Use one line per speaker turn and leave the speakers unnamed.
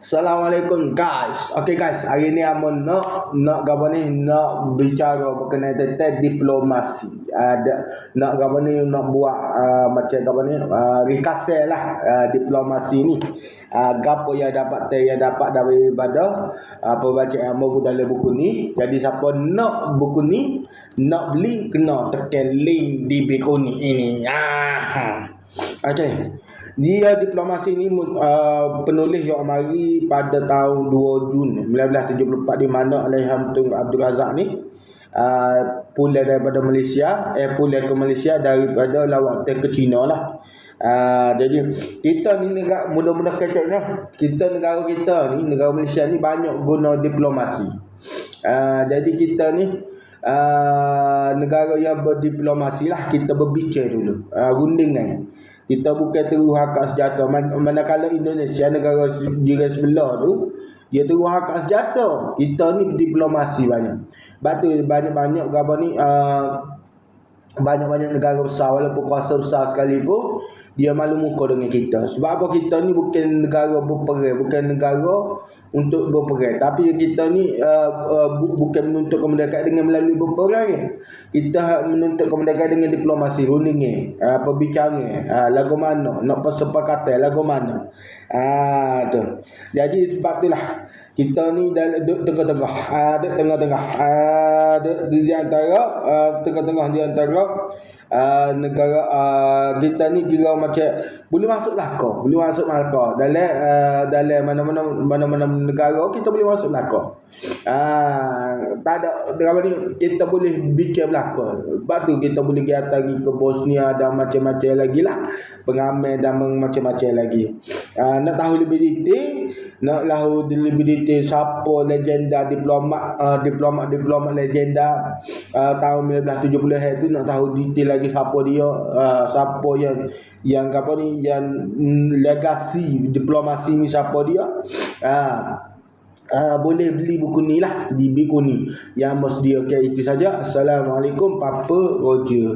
Assalamualaikum guys. Okay guys, hari ni amun nak nak apa ni nak bicara berkenaan tentang diplomasi. Ada nak apa ni nak buat uh, macam apa ni uh, lah uh, diplomasi ni. Uh, gapo yang dapat yang dapat daripada uh, pembacaan ilmu dalam buku ni. Jadi siapa nak buku ni nak beli kena tekan link di buku ni ini. Ah. Okay. Dia diplomasi ni uh, penulis yang mari pada tahun 2 Jun 1974 di mana Alaiham Tun Abdul Razak ni uh, pulang daripada Malaysia eh pulang ke Malaysia daripada lawak ke China lah. Uh, jadi kita ni negara mudah-mudah kecilnya kita negara kita ni negara Malaysia ni banyak guna diplomasi. Uh, jadi kita ni uh, negara yang berdiplomasi lah kita berbicara dulu. Uh, runding kan kita bukan terus hak sejahtera Man, manakala Indonesia negara jiran sebelah tu dia terus hak sejahtera kita ni diplomasi banyak. Batu banyak-banyak apa ni uh, banyak-banyak negara besar walaupun kuasa besar sekalipun dia malu muka dengan kita. Sebab apa? Kita ni bukan negara berperang bukan negara untuk berperang. Tapi kita ni uh, uh, bu- bukan menuntut kemerdekaan dengan melalui berperang kita menuntut kemerdekaan dengan diplomasi runingnya uh, perbicaraan uh, lagu mana? Nak persepakatan lagu mana? Uh, tu. Jadi sebab itulah kita ni dalam tengah-tengah. Ada uh, tengah-tengah. Ada uh, di antara uh, tengah-tengah di antara uh, negara uh, kita ni kira macam boleh masuk kau boleh masuk kau dalam uh, dalam mana-mana mana-mana negara kita boleh masuk kau uh, tak ada apa ni kita boleh bikin belakang sebab tu kita boleh pergi atas ke Bosnia dan macam-macam lagi lah. Pengamen dan macam-macam lagi. Uh, nak tahu lebih detail nak tahu lebih siapa legenda diplomat uh, diplomat diplomat legenda uh, tahun 1970 itu nak tahu detail lagi siapa dia uh, siapa yang yang apa ni yang mm, legasi diplomasi ni siapa dia. Uh, Uh, boleh beli buku ni lah di buku ni. Yang mesti okay, itu saja. Assalamualaikum Papa Roger